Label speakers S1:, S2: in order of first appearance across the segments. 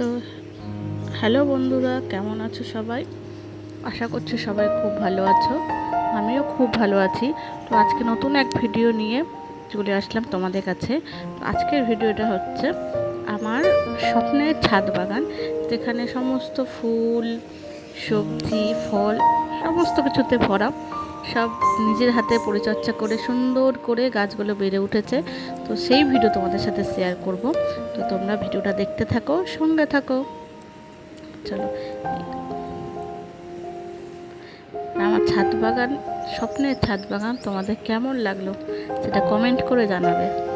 S1: তো হ্যালো বন্ধুরা, কেমন আছো সবাই? আশা করছি সবাই খুব ভালো আছো। আমিও খুব ভালো আছি। তো আজকে নতুন এক ভিডিও নিয়ে চলে আসলাম তোমাদের কাছে। আজকের ভিডিওটা হচ্ছে আমার স্বপ্নের ছাদ বাগান, যেখানে সমস্ত ফুল, সবজি, ফল, সমস্ত কিছুতে ভরা। সব নিজের হাতে পরিচর্যা করে সুন্দর করে গাছগুলো বেড়ে উঠেছে। তো সেই ভিডিও তোমাদের সাথে শেয়ার করব। তো তোমরা ভিডিওটা দেখতে থাকো, সঙ্গে থাকো। চলো। আমার ছাদ বাগান, স্বপ্নের ছাদ বাগান তোমাদের কেমন লাগল সেটা কমেন্ট করে জানাবে।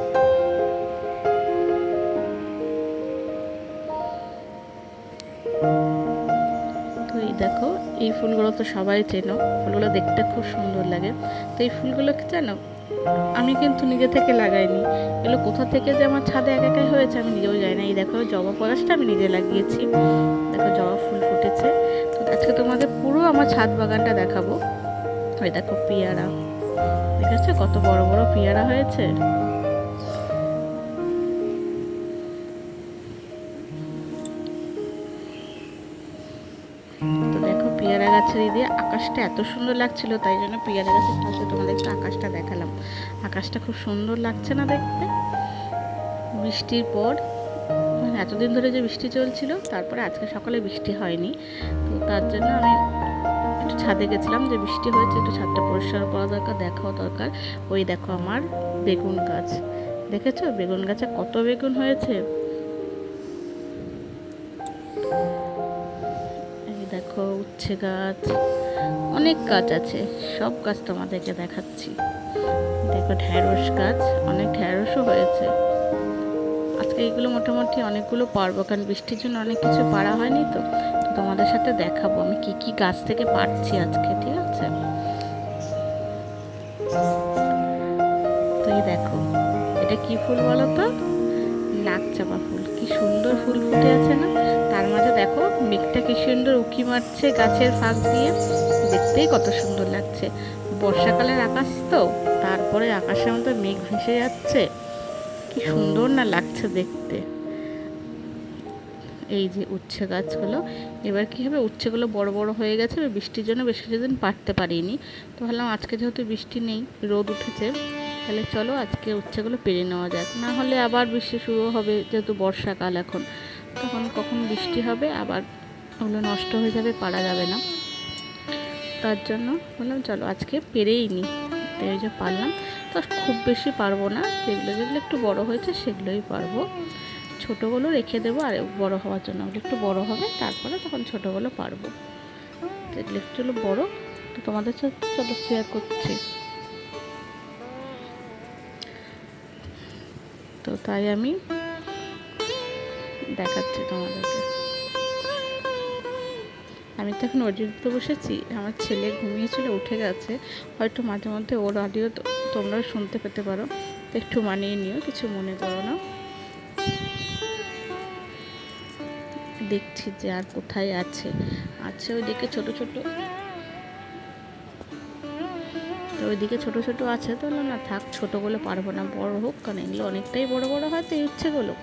S1: দেখো, এই ফুলগুলো তো সবাই চেনো। ফুলগুলো দেখতে খুব সুন্দর লাগে। তো এই ফুলগুলো জানো, আমি কিন্তু নিজে থেকে লাগাইনি। এগুলো কোথা থেকে যে আমার ছাদে এক একাই হয়েছে আমি নিজেও যাই না। এই দেখো, জবা পলাশটা আমি নিজে লাগিয়েছি। দেখো, জবা ফুল ফুটেছে। তো আজকে তোমাদের পুরো আমার ছাদ বাগানটা দেখাবো। ওই দেখো, পেয়ারা। দেখেছ কত বড় বড় পেয়ারা হয়েছে? এই দিয়ে আকাশটা এত সুন্দর লাগছিল, তাই জন্য পেয়ারা গাছের পাশে তোমাদের একটু আকাশটা দেখালাম। আকাশটা খুব সুন্দর লাগছে না দেখতে? বৃষ্টির পর মানে এতদিন ধরে যে বৃষ্টি চলছিল, তারপরে আজকে সকালে বৃষ্টি হয়নি। তো তার জন্য আমি একটু ছাদে গেছিলাম, যে বৃষ্টি হয়েছে, একটু ছাদটা পরিষ্কার করা দরকার, দেখাও দরকার। ওই দেখো আমার বেগুন গাছ। দেখেছ? বেগুন গাছে কত বেগুন হয়েছে? দেখো, উচ্ছে গাছ, অনেক গাছ আছে। সব গাছ তোমাদেরকে দেখাচ্ছি। দেখো ঢ্যাঁড়স গাছ, অনেক ঢ্যাঁড়সও হয়েছে। আজকে এগুলো মোটামুটি অনেকগুলো পারব, কারণ বৃষ্টির জন্য অনেক কিছু পারা হয়নি তো। তোমাদের সাথে দেখাবো আমি কি কি গাছ থেকে পারছি আজকে, ঠিক আছে? তো এই দেখো, এটা কি ফুল বলো তো? নাক চাপা ফুল, কি সুন্দর ফুল ফুটে আছে না? মাঝে দেখো মেঘটা কি সুন্দর উঁকি মারছে গাছের ফাঁক দিয়ে। দেখতেই কত সুন্দর লাগছে। বর্ষাকালের আকাশ তো, তারপরে আকাশের মতো মেঘ ভেসে যাচ্ছে। কি সুন্দর না লাগছে দেখতে। এই যে উচ্ছে গাছগুলো, এবার কী হবে? উচ্ছেগুলো বড় বড় হয়ে গেছে বৃষ্টির জন্য বেশ কিছুদিন পারতে পারিনি। তো ভাবলাম আজকে যেহেতু বৃষ্টি নেই, রোদ উঠেছে, তাহলে চলো আজকে উচ্ছেগুলো পেরে নেওয়া যাক। না হলে আবার বৃষ্টি শুরু হবে, যেহেতু বর্ষাকাল এখন। তখন কখন বৃষ্টি হবে, আবার ওগুলো নষ্ট হয়ে যাবে, পারা যাবে না। তার জন্য বললাম, চলো আজকে পেরেই নি। এই যে পারলাম। তো খুব বেশি পারব না। যেগুলো যেগুলো একটু বড় হয়েছে, সেগুলোই পারব। ছোটোগুলো রেখে দেবো, আর বড় হওয়ার জন্য ওগুলো একটু বড় হবে, তারপরে তখন ছোটোগুলো পারব। তো এগুলো একটু বড়। তো তোমাদের সাথে চলো শেয়ার করছি। তো তাই আমি দেখাচ্ছি তোমাদেরকে। আমি তো এখন অডিওতে বসেছি, আমার ছেলে ঘুমিয়ে ঘুমিয়েছিল, উঠে গেছে। হয়তো মাঝে মধ্যে ওর অডিও তোমরা শুনতে পেতে পারো। একটু মানিয়ে নিও, কিছু মনে করো না। দেখছি যে আর কোথায় আছে। আছে ওইদিকে ছোট ছোট। তো ওইদিকে ছোট ছোট আছে তো, না থাক ছোটোগুলো পারব না, বড় হোক, কারণ এগুলো অনেকটাই বড় বড় হয়, তো ইচ্ছেগুলো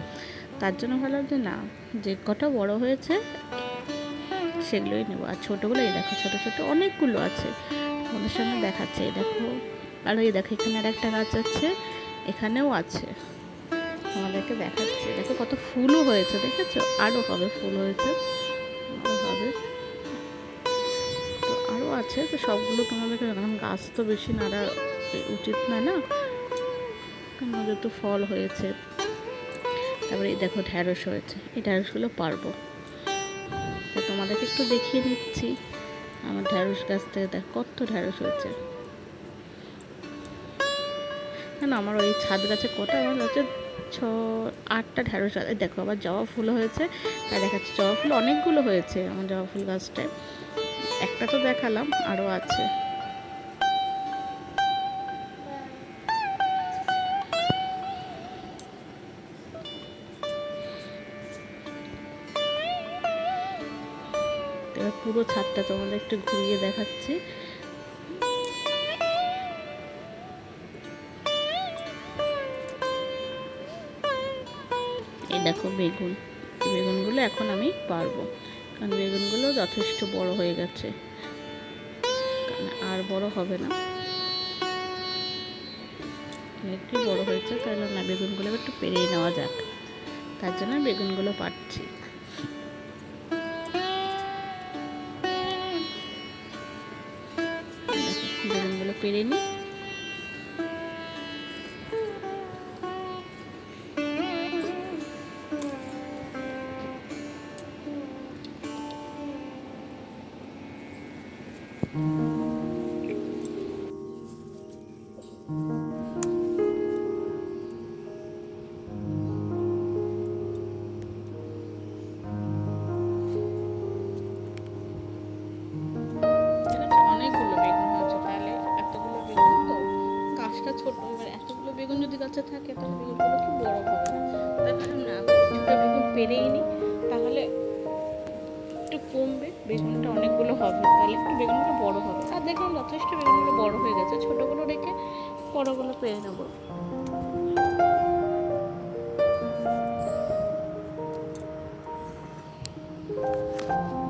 S1: তার জন্য ভাবলাম যে না। যে কটা বড় হয়েছে, সেগুলোই নেব। আর ছোটোগুলো, এই দেখো, ছোটো ছোটো অনেকগুলো আছে। ওদের সঙ্গে দেখাচ্ছে, এই দেখো। আর এই দেখো, এখানে আর একটা গাছ আছে, এখানেও আছে। আমাদেরকে দেখাচ্ছে। দেখো কত ফুলও হয়েছে, দেখেছ? আরও হবে ফুল হয়েছে আরও হবে। তো আরও আছে, তো সবগুলো তোমাদেরকে এখন গাছ তো বেশি নাড়া উচিত না না? কারণ ওদের তো ফল হয়েছে। তারপরে দেখো ঢ্যাঁড়স হয়েছে এই ঢ্যাঁড়সগুলো পারব। তো তোমাদেরকে একটু দেখিয়ে দিচ্ছি আমার ঢ্যাঁড়স গাছ থেকে দেখ কত ঢ্যাঁড়স হয়েছে না আমার ওই ছাদ গাছে কটা আমার হচ্ছে ছ, আটটা ঢ্যাঁড়স এই দেখো, আবার জবা ফুল হয়েছে। তাই দেখাচ্ছে, জবা ফুল অনেকগুলো হয়েছে আমার জবা ফুল গাছটায়। একটা তো দেখালাম, আরও আছে। এবার পুরো ছাদটা তোমাদের একটু ঘুরিয়ে দেখাচ্ছি। এই দেখো বেগুন। বেগুনগুলো এখন আমি পারব, কারণ বেগুনগুলো যথেষ্ট বড় হয়ে গেছে। আর বড় হবে না। একটু বড় হয়েছে, তাহলে না, বেগুনগুলো একটু পেরিয়ে নেওয়া যাক। তার জন্য বেগুনগুলো পাচ্ছি বেগুনগুলো পেরে দুটো নি তাহলে একটু কমবে, বেগুনটা অনেকগুলো হবে, তাহলে একটু বেগুনগুলো বড় হবে। আর দেখলাম যথেষ্ট বেগুনগুলো বড় হয়ে গেছে, ছোটোগুলো রেখে বড়গুলো পেয়ে নেব। এই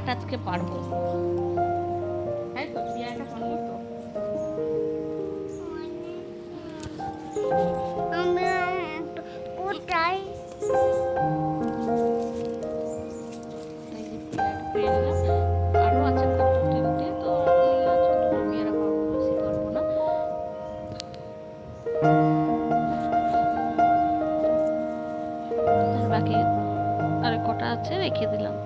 S1: পেয়ারাটা আজকে পারব। তাই তো? পেয়ারাটা পারব
S2: আমরা কোথায়
S1: বাকি আর কটা আছে রেখে দিলাম।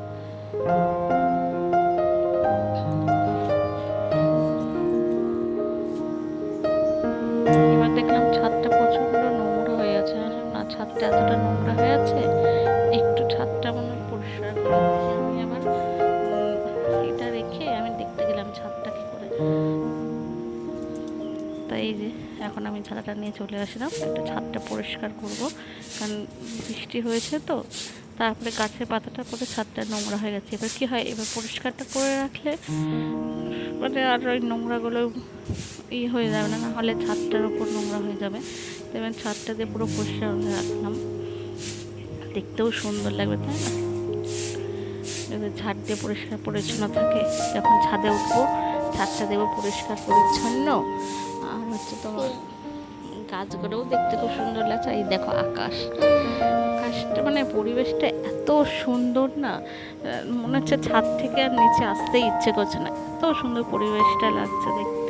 S1: এতটা নোংরা হয়ে আছে একটু ছাদটা মনে পরিষ্কার করে আমি আবার। এটা রেখে আমি দেখতে গেলাম ছাদটা কি করে। তাই এই যে, এখন আমি ছাতাটা নিয়ে চলে আসলাম। একটু ছাদটা পরিষ্কার করব, কারণ বৃষ্টি হয়েছে তো। তারপরে গাছের পাতাটা করে ছাদটা নোংরা হয়ে গেছে। এবার কি হয়? এবার পরিষ্কারটা করে রাখলে মানে আর ওই নোংরাগুলো ই হয়ে যাবে না হলে ছাদটার উপর নোংরা হয়ে যাবে। তো এবার ছাদটা দিয়ে পুরো পরিষ্কার করে রাখলাম। দেখতেও সুন্দর লাগবে, তাই না? যদি ঝাড় দিয়ে পরিষ্কার পরিচ্ছন্ন থাকে। যখন ছাদে উঠবো, ছাদটা দেবো পরিষ্কার পরিচ্ছন্ন। আর হচ্ছে তোমার গাছগুলোও দেখতে খুব সুন্দর লাগছে। এই দেখো আকাশ। আকাশটা মানে পরিবেশটা এত সুন্দর না। মনে হচ্ছে ছাদ থেকে আর নিচে আসতেই ইচ্ছে করছে না। এত সুন্দর পরিবেশটা লাগছে দেখতে।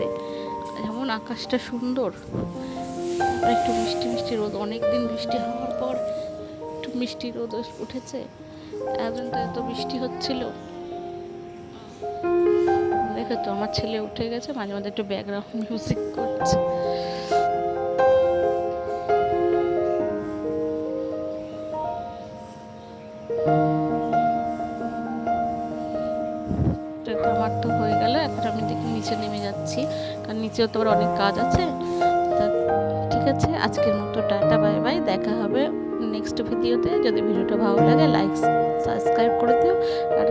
S1: যেমন আকাশটা সুন্দর। একটু মিষ্টি মিষ্টি রোদ। অনেক দিন বৃষ্টি হওয়ার পর একটু মিষ্টি রোদ উঠেছে। এখন তো এত বৃষ্টি হচ্ছিল। দেখো তো, আমার ছেলে উঠে গেছে, মাঝে মাঝে একটু ব্যাকগ্রাউন্ড মিউজিক করছে। আমার তো হয়ে গেল, এখন আমি নিচে নেমে যাচ্ছি। কারণ নিচেও তো আবার অনেক কাজ আছে। ঠিক আছে, আজকের মতো টাটা, বাই বাই। দেখা হবে নেক্সট ভিডিওতে যদি ভিডিওটা ভালো লাগে লাইক সাবস্ক্রাইব করে দিও। আর